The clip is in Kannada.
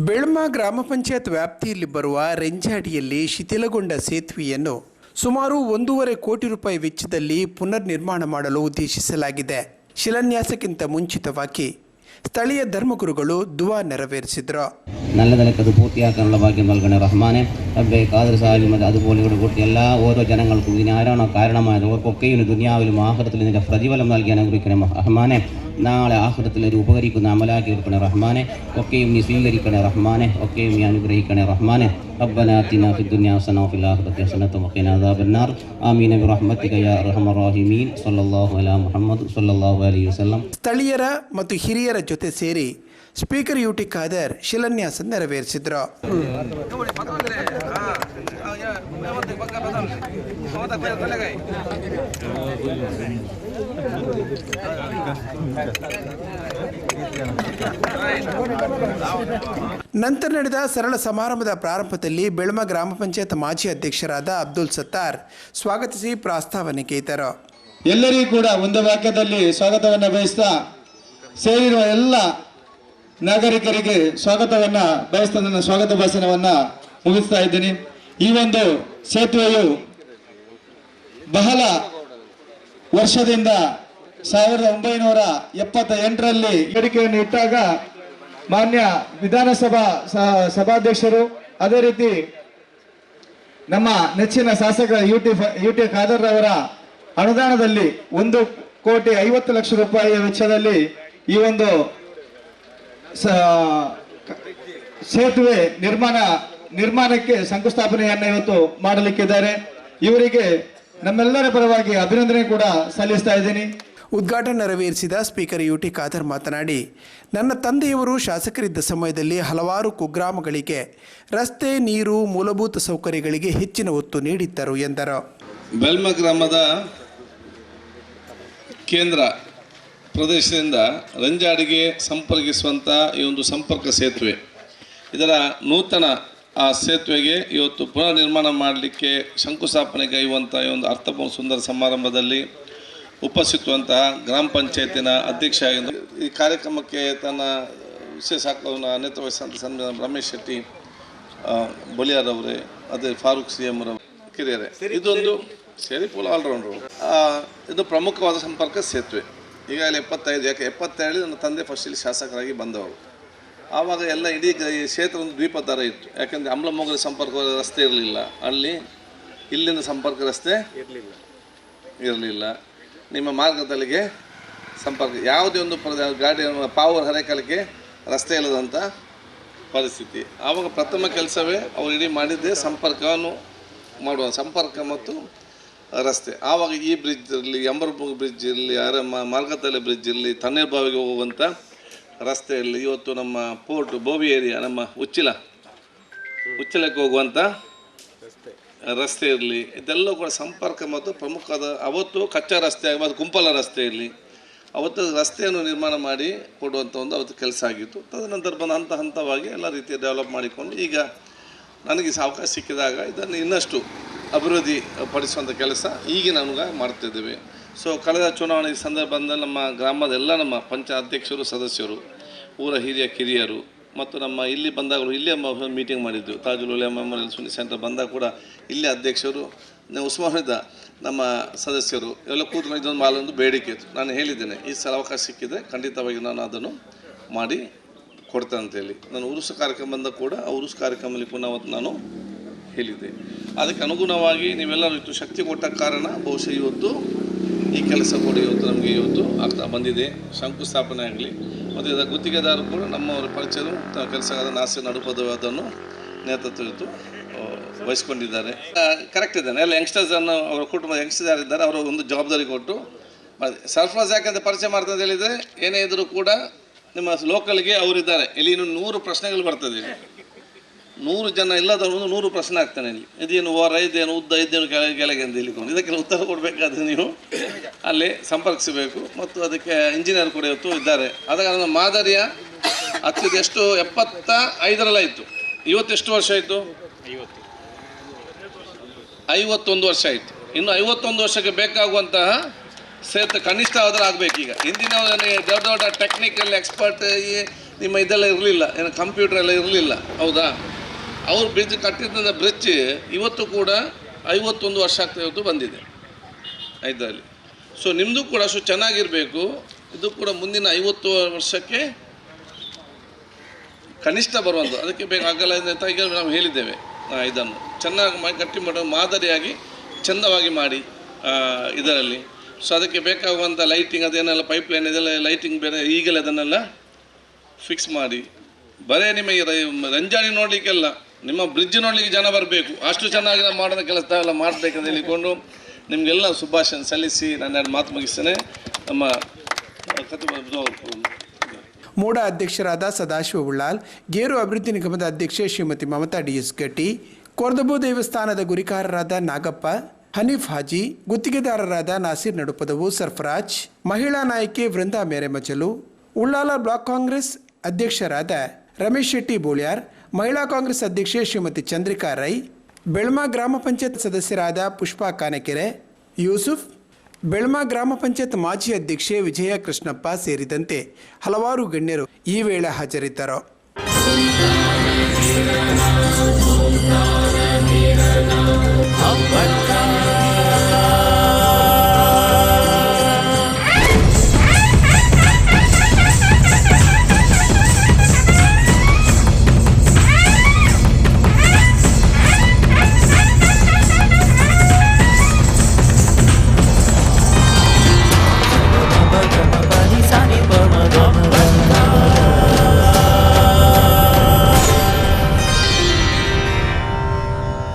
ಬೆಳ್ಮ ಗ್ರಾಮ ಪಂಚಾಯತ್ ವ್ಯಾಪ್ತಿಯಲ್ಲಿ ಬರುವ ರೆಂಜಾಡಿಯಲ್ಲಿ ಶಿಥಿಲಗೊಂಡ ಸೇತುವೆಯನ್ನು ಸುಮಾರು ಒಂದೂವರೆ ಕೋಟಿ ರೂಪಾಯಿ ವೆಚ್ಚದಲ್ಲಿ ಪುನರ್ ನಿರ್ಮಾಣ ಮಾಡಲು ಉದ್ದೇಶಿಸಲಾಗಿದೆ ಶಿಲಾನ್ಯಾಸಕ್ಕಿಂತ ಮುಂಚಿತವಾಗಿ ಸ್ಥಳೀಯ ಧರ್ಮಗುರುಗಳು ದುವಾ ನೆರವೇರಿಸಿದರು നല്ല നിലക്ക് അത് പൂർത്തിയാക്കാനുള്ള ഭാഗ്യം നൽകണേ റഹ്മാനെ റബ്ബെ കാതർ സാഹിബും അത് അതുപോലെ ഇവിടെ കൂട്ടി എല്ലാ ഓരോ ജനങ്ങൾക്കും ഇതിന് ആരാണോ കാരണമായത് അവർക്കൊക്കെയും ഈ ദുനിയാവിലും ആഹ്റത്തിലും ഇതിൻ്റെ പ്രതിഫലം നൽകി അനുഗ്രഹിക്കണേ റഹ്മാനെ നാളെ ആഹ്റത്തിൽ ഒരു ഉപകരിക്കുന്ന അമലാക്കി എടുക്കണേ റഹ്മാനെ ഒക്കെയും നീ സ്വീകരിക്കണേ റഹ്മാനെ ഒക്കെയും നീ അനുഗ്രഹിക്കണേ റഹ്മാനെ ربنا آتنا في الدنيا حسنة وفي الآخرة حسنة وقنا عذاب النار آمين برحمتك يا أرحم الراحمين صلى الله على محمد صلى الله عليه وسلم ಸ್ಥಳೀಯರ ಮತ್ತು ಹಿರಿಯರ ಜೊತೆ ಸೇರಿ ಸ್ಪೀಕರ್ ಯು ಟಿ ಖಾದರ್ ಶಿಲಾನ್ಯಾಸ ನೆರವೇರಿಸಿದರು ನಂತರ ನಡೆದ ಸರಳ ಸಮಾರಂಭದ ಪ್ರಾರಂಭದಲ್ಲಿ ಬೆಳ್ಮ ಗ್ರಾಮ ಪಂಚಾಯತ್ ಮಾಜಿ ಅಧ್ಯಕ್ಷರಾದ ಅಬ್ದುಲ್ ಸತ್ತಾರ್ ಸ್ವಾಗತಿಸಿ ಪ್ರಾಸ್ತಾವನೆ ಎಲ್ಲರಿಗೂ ಕೂಡ ಒಂದು ವಾಕ್ಯದಲ್ಲಿ ಸ್ವಾಗತವನ್ನು ಬಯಸ್ತಾ ಸೇರಿರುವ ಎಲ್ಲ ನಾಗರಿಕರಿಗೆ ಸ್ವಾಗತವನ್ನ ಬಯಸ್ತಾ ನನ್ನ ಸ್ವಾಗತ ಭಾಷಣವನ್ನ ಮುಗಿಸ್ತಾ ಇದ್ದೀನಿ. ಈ ಒಂದು ಸೇತುವೆಯು ಬಹಳ ವರ್ಷದಿಂದ ಸಾವಿರದ ಒಂಬೈನೂರ ಎಪ್ಪತ್ತ ಎಂಟರಲ್ಲಿ ಬೇಡಿಕೆಯನ್ನು ಇಟ್ಟಾಗ ಮಾನ್ಯ ವಿಧಾನಸಭಾ ಸಭಾಧ್ಯಕ್ಷರು, ಅದೇ ರೀತಿ ನಮ್ಮ ನೆಚ್ಚಿನ ಶಾಸಕ U T U T Khader ಅವರ ಅನುದಾನದಲ್ಲಿ ಒಂದು ಕೋಟಿ ಐವತ್ತು ಲಕ್ಷ ರೂಪಾಯಿಯ ವೆಚ್ಚದಲ್ಲಿ ಈ ಒಂದು ಸೇತುವೆ ನಿರ್ಮಾಣ, ನಿರ್ಮಾಣಕ್ಕೆ ಶಂಕುಸ್ಥಾಪನೆಯನ್ನು ಇವತ್ತು ಮಾಡಲಿಕ್ಕಿದ್ದಾರೆ. ಇವರಿಗೆ ನಮ್ಮೆಲ್ಲರ ಪರವಾಗಿ ಅಭಿನಂದನೆ ಕೂಡ ಸಲ್ಲಿಸ್ತಾ ಇದ್ದೀನಿ. ಉದ್ಘಾಟನೆ ನೆರವೇರಿಸಿದ ಸ್ಪೀಕರ್ ಯು ಟಿ ಖಾದರ್ ಮಾತನಾಡಿ, ನನ್ನ ತಂದೆಯವರು ಶಾಸಕರಿದ್ದ ಸಮಯದಲ್ಲಿ ಹಲವಾರು ಕುಗ್ರಾಮಗಳಿಗೆ ರಸ್ತೆ, ನೀರು, ಮೂಲಭೂತ ಸೌಕರ್ಯಗಳಿಗೆ ಹೆಚ್ಚಿನ ಒತ್ತು ನೀಡಿದ್ದರು ಎಂದರು. ಬೆಲ್ಮ ಗ್ರಾಮದ ಕೇಂದ್ರ ಪ್ರದೇಶದಿಂದ ರಂಜಾಡಿಗೆ ಸಂಪರ್ಕಿಸುವಂಥ ಈ ಒಂದು ಸಂಪರ್ಕ ಸೇತುವೆ, ಇದರ ನೂತನ ಆ ಸೇತುವೆಗೆ ಇವತ್ತು ಪುನರ್ ನಿರ್ಮಾಣ ಮಾಡಲಿಕ್ಕೆ ಶಂಕುಸ್ಥಾಪನೆಗೈಯುವಂಥ ಈ ಒಂದು ಅರ್ಥಪೂರ್ಣ ಸುಂದರ ಸಮಾರಂಭದಲ್ಲಿ ಉಪಸ್ಥಿತವಂತಹ ಗ್ರಾಮ ಪಂಚಾಯತಿನ ಅಧ್ಯಕ್ಷ ಆಗಿದ್ದು ಈ ಕಾರ್ಯಕ್ರಮಕ್ಕೆ ತನ್ನ ವಿಶೇಷ ಆಕಳವನ್ನು ನೇತೃತ್ವ ವಹಿಸಿದಂಥ ರಮೇಶ್ ಶೆಟ್ಟಿ ಆ, ಬಲಿಯಾರ್ ಅವರೇ ಅದೇ ಫಾರೂಕ್ ಸಿ ಎಂ ಕಿರಿಯರೇ ಇದೊಂದು ಸೇರಿ ಫುಲ್ ಆಲ್ರೌಂಡ್ರು ಇದು ಪ್ರಮುಖವಾದ ಸಂಪರ್ಕ ಸೇತುವೆ. ಈಗಾಗಲೇ ಎಪ್ಪತ್ತೈದು ಯಾಕೆ ಎಪ್ಪತ್ತೇಳು ನನ್ನ ತಂದೆ ಫಸ್ಟಲ್ಲಿ ಶಾಸಕರಾಗಿ ಬಂದವರು. ಆವಾಗ ಎಲ್ಲ ಇಡೀ ಈ ಕ್ಷೇತ್ರ ಒಂದು ದ್ವೀಪ ಥರ ಇತ್ತು. ಯಾಕೆಂದರೆ ಅಮ್ಲಮೊಗಲ ಸಂಪರ್ಕ ರಸ್ತೆ ಇರಲಿಲ್ಲ. ಅಲ್ಲಿ ಇಲ್ಲಿಂದ ಸಂಪರ್ಕ ರಸ್ತೆ ಇರಲಿಲ್ಲ. ಇರಲಿಲ್ಲ. ನಿಮ್ಮ ಮಾರ್ಗದಲ್ಲಿಗೆ ಸಂಪರ್ಕ, ಯಾವುದೇ ಒಂದು ಪ್ರದ ಗಾಡಿ ಪಾವರ್ ಹರೇಕಲಿಗೆ ರಸ್ತೆ ಇಲ್ಲದಂಥ ಪರಿಸ್ಥಿತಿ. ಆವಾಗ ಪ್ರಥಮ ಕೆಲಸವೇ ಅವರು ಇಡೀ ಮಾಡಿದ್ದೇ ಸಂಪರ್ಕವನ್ನು ಮಾಡುವ, ಸಂಪರ್ಕ ಮತ್ತು ರಸ್ತೆ. ಆವಾಗ ಈ ಬ್ರಿಡ್ಜ್ ಇರಲಿ ಎಂಬರ್ಬುಗ್ ಬ್ರಿಡ್ಜ್ ಇರಲಿ ಅರೆ ಮಾರ್ಗತಲೆ ಬ್ರಿಡ್ಜ್ ಇರಲಿ, ತಣ್ಣೀರ್ಬಾವಿಗೆ ಹೋಗುವಂಥ ರಸ್ತೆ ಇರಲಿ, ಇವತ್ತು ನಮ್ಮ ಪೋರ್ಟ್ ಬೋವಿ ಏರಿಯಾ ನಮ್ಮ ಉಚ್ಚಿಲ ಉಚ್ಚಿಲಕ್ಕೆ ಹೋಗುವಂಥ ರಸ್ತೆ ಇರಲಿ ಇದೆಲ್ಲ ಕೂಡ ಸಂಪರ್ಕ ಮತ್ತು ಪ್ರಮುಖದ ಅವತ್ತು ಕಚ್ಚಾ ರಸ್ತೆ ಆಗಿ ಮತ್ತು ಕುಂಪಲ ರಸ್ತೆ ಇರಲಿ. ಅವತ್ತು ರಸ್ತೆಯನ್ನು ನಿರ್ಮಾಣ ಮಾಡಿ ಕೊಡುವಂಥ ಒಂದು ಅವತ್ತು ಕೆಲಸ ಆಗಿತ್ತು. ತದನಂತರ ಬಂದ ಹಂತ ಹಂತವಾಗಿ ಎಲ್ಲ ರೀತಿಯ ಡೆವಲಪ್ ಮಾಡಿಕೊಂಡು ಈಗ ನನಗೆ ಅವಕಾಶ ಸಿಕ್ಕಿದಾಗ ಇದನ್ನು ಇನ್ನಷ್ಟು ಅಭಿವೃದ್ಧಿ ಪಡಿಸುವಂಥ ಕೆಲಸ ಈಗ ನಮ್ಗೆ ಮಾಡ್ತಿದ್ದೇವೆ ಸೊ ಕಳೆದ ಚುನಾವಣೆ ಸಂದರ್ಭದಲ್ಲಿ ನಮ್ಮ ಗ್ರಾಮದ ಎಲ್ಲ ನಮ್ಮ ಪಂಚಾಯತ್ ಅಧ್ಯಕ್ಷರು, ಸದಸ್ಯರು, ಊರ ಹಿರಿಯ ಕಿರಿಯರು ಮತ್ತು ನಮ್ಮ ಇಲ್ಲಿ ಬಂದಾಗಲೂ ಇಲ್ಲೇ ಮೀಟಿಂಗ್ ಮಾಡಿದ್ದು. ತಾಜುಲ್ ಉಲಿಯಾ ಮೆಮೋರಿಯಲ್ ಸುನಿ ಸೆಂಟರ್ ಬಂದಾಗ ಕೂಡ ಇಲ್ಲೇ ಅಧ್ಯಕ್ಷರು, ನಾವು ಉಸ್ಮಾನಿದ್ದ ನಮ್ಮ ಸದಸ್ಯರು ಎಲ್ಲ ಕೂತ್ಕೊಂಡು ಇದೊಂದು ಮಾಲೊಂದು ಬೇಡಿಕೆ ಇತ್ತು. ನಾನು ಹೇಳಿದ್ದೇನೆ, ಈ ಸಲ ಅವಕಾಶ ಸಿಕ್ಕಿದೆ ಖಂಡಿತವಾಗಿ ನಾನು ಅದನ್ನು ಮಾಡಿ ಕೊಡ್ತೇನೆ ಅಂತೇಳಿ ನಾನು ಉರುಸು ಕಾರ್ಯಕ್ರಮ ಬಂದ ಕೂಡ ಆ ಉರುಸು ಕಾರ್ಯಕ್ರಮದಲ್ಲಿ ಅವತ್ತು ನಾನು ಹೇಳಿದ್ದೆ. ಅದಕ್ಕೆ ಅನುಗುಣವಾಗಿ ನೀವೆಲ್ಲರೂ ಇಷ್ಟು ಶಕ್ತಿ ಕೊಟ್ಟ ಕಾರಣ ಬಹುಶಃ ಇವತ್ತು ಈ ಕೆಲಸ ಕೂಡ ಇವತ್ತು ನಮಗೆ ಇವತ್ತು ಆಗ್ತಾ ಬಂದಿದೆ. ಶಂಕುಸ್ಥಾಪನೆ ಆಗಲಿ ಮತ್ತು ಇದರ ಗುತ್ತಿಗೆದಾರರು ಕೂಡ ನಮ್ಮವರ ಪರಿಚಯರು ಕೆಲಸಗಾರ ನಾಸಿ ನಡುಪದ ಅದನ್ನು ನೇತೃತ್ವ ವಹಿಸ್ಕೊಂಡಿದ್ದಾರೆ. ಕರೆಕ್ಟ್ ಇದ್ದಾನೆ. ಎಲ್ಲ ಯಂಗ್ಸ್ಟರ್ಸನ್ನು ಅವರ ಕುಟುಂಬ ಯಂಗ್ಸ್ಟರ್ ಯಾರಿದ್ದಾರೆ, ಅವರು ಒಂದು ಜವಾಬ್ದಾರಿ ಕೊಟ್ಟು ಸರ್ಫ್ರಾಸ್ ಯಾಕೆ ಅಂತ ಪರಿಚಯ ಮಾಡ್ತಾ ಅಂತ ಹೇಳಿದರೆ, ಏನೇ ಇದ್ದರೂ ಕೂಡ ನಿಮ್ಮ ಲೋಕಲ್ಗೆ ಅವರಿದ್ದಾರೆ. ಇಲ್ಲಿ ಇನ್ನೂ ನೂರು ಪ್ರಶ್ನೆಗಳು ಬರ್ತದೆ. ನೂರು ಜನ ಇಲ್ಲದವರು ನೂರು ಪ್ರಶ್ನೆ ಆಗ್ತಾನೆ ಇಲ್ಲಿ ಇದೇನು ಓರ ಇದೇನು ಉದ್ದ ಇದ್ದೇನು ಕೆಳಗೆ ಕೆಳಗೆ ಅಂತ ಹೇಳಿಕೊಂಡು. ಇದಕ್ಕೆಲ್ಲ ಉತ್ತರ ಕೊಡಬೇಕಾದ್ರೆ ನೀವು ಅಲ್ಲಿ ಸಂಪರ್ಕಿಸಬೇಕು. ಮತ್ತು ಅದಕ್ಕೆ ಇಂಜಿನಿಯರ್ ಕೂಡ ಇವತ್ತು ಇದ್ದಾರೆ. ಆದ ಕಾರಣ ಮಾದರಿಯ ಹತ್ತಿದ ಎಷ್ಟು? ಎಪ್ಪತ್ತ ಐದರಲ್ಲಾಯಿತು ಇವತ್ತೆಷ್ಟು ವರ್ಷ ಆಯಿತು? ಐವತ್ತೊಂದು ವರ್ಷ ಆಯಿತು. ಇನ್ನು ಐವತ್ತೊಂದು ವರ್ಷಕ್ಕೆ ಬೇಕಾಗುವಂತಹ ಸೇತು ಕನಿಷ್ಠ ಆದರೆ ಆಗಬೇಕು ಈಗ. ಹಿಂದಿನ ದೊಡ್ಡ ದೊಡ್ಡ ಟೆಕ್ನಿಕಲ್ ಎಕ್ಸ್ಪರ್ಟ್ ನಿಮ್ಮ ಇದೆಲ್ಲ ಇರಲಿಲ್ಲ. ಏನು ಕಂಪ್ಯೂಟರ್ ಎಲ್ಲ ಇರಲಿಲ್ಲ. ಹೌದಾ? ಅವ್ರು ಬ್ರಿಡ್ಜ್ ಕಟ್ಟಿದ್ದ ಬ್ರಿಡ್ಜ್ ಇವತ್ತು ಕೂಡ ಐವತ್ತೊಂದು ವರ್ಷ ಆಗ್ತಾ ಇವತ್ತು ಬಂದಿದೆ. ಐದರಲ್ಲಿ ಸೊ ನಿಮ್ಮದು ಕೂಡ ಅಷ್ಟು ಚೆನ್ನಾಗಿರಬೇಕು. ಇದು ಕೂಡ ಮುಂದಿನ ಐವತ್ತು ವರ್ಷಕ್ಕೆ ಕನಿಷ್ಠ ಬರುವಂಥದ್ದು. ಅದಕ್ಕೆ ಬೇಕು ಆಗಲ್ಲ ಅಂತ ಈಗ ನಾವು ಹೇಳಿದ್ದೇವೆ. ಇದನ್ನು. ಚೆನ್ನಾಗಿ ಮಾಡಿ ಗಟ್ಟಿ ಮಾಡೋ, ಮಾದರಿಯಾಗಿ ಚೆಂದವಾಗಿ ಮಾಡಿ ಇದರಲ್ಲಿ. ಸೊ ಅದಕ್ಕೆ ಬೇಕಾಗುವಂಥ ಲೈಟಿಂಗ್ ಅದೇನೆಲ್ಲ ಪೈಪ್ ಲೈನ್ ಇದೆಲ್ಲ ಲೈಟಿಂಗ್ ಬೇರೆ, ಈಗಲೇ ಅದನ್ನೆಲ್ಲ ಫಿಕ್ಸ್ ಮಾಡಿ. ಬರೇ ನಿಮಗೆ ರಂಜಾನಿ ನೋಡಲಿಕ್ಕೆಲ್ಲ ನಿಮ್ಮ ಬ್ರಿಡ್ಜ್ ನೋಡ್ಲಿಕ್ಕೆ ಜನ ಬರಬೇಕು. ಅಷ್ಟು ಚೆನ್ನಾಗಿ ನಾವು ಮಾಡೋದ ಕೆಲಸ ಎಲ್ಲ ಮಾಡಬೇಕಂತ ಹೇಳಿಕೊಂಡು ನಿಮಗೆಲ್ಲ ಶುಭಾಶಯ ಸಲ್ಲಿಸಿ ನಾನು ಎರಡು ಮಾತು ಮುಗಿಸ್ತೇನೆ. ನಮ್ಮ ಮೂಡ ಅಧ್ಯಕ್ಷರಾದ ಸದಾಶಿವ ಉಳ್ಳಾಲ್, ಗೇರು ಅಭಿವೃದ್ಧಿ ನಿಗಮದ ಅಧ್ಯಕ್ಷೆ ಶ್ರೀಮತಿ ಮಮತಾ ಡಿ ಎಸ್ ಗಟ್ಟಿ ಕೊರ್ದಬು ದೇವಸ್ಥಾನದ ಗುರಿಕಾರರಾದ ನಾಗಪ್ಪ, ಹನೀಫ್ ಹಾಜಿ, ಗುತ್ತಿಗೆದಾರರಾದ ನಾಸೀರ್ ನಡುಪದವು ಸರ್ಫರಾಜ್, ಮಹಿಳಾ ನಾಯಕಿ ವೃಂದಾ ಮೇರೆಮಚಲು, ಉಳ್ಳಾಲ ಬ್ಲಾಕ್ ಕಾಂಗ್ರೆಸ್ ಅಧ್ಯಕ್ಷರಾದ ರಮೇಶ್ ಶೆಟ್ಟಿ ಬೋಳ್ಯಾರ್ ಮಹಿಳಾ ಕಾಂಗ್ರೆಸ್ ಅಧ್ಯಕ್ಷೆ ಶ್ರೀಮತಿ ಚಂದ್ರಿಕಾ ರೈ, ಬೆಳ್ಮಾ ಗ್ರಾಮ ಪಂಚಾಯತ್ ಸದಸ್ಯರಾದ ಪುಷ್ಪಾ ಕಾನಕೆರೆ, ಯೂಸುಫ್, ಬೆಳ್ಮಾ ಗ್ರಾಮ ಪಂಚಾಯತ್ ಮಾಜಿ ಅಧ್ಯಕ್ಷೆ ವಿಜಯ ಕೃಷ್ಣಪ್ಪ ಸೇರಿದಂತೆ ಹಲವಾರು ಗಣ್ಯರು ಈ ವೇಳೆ ಹಾಜರಿದ್ದರು.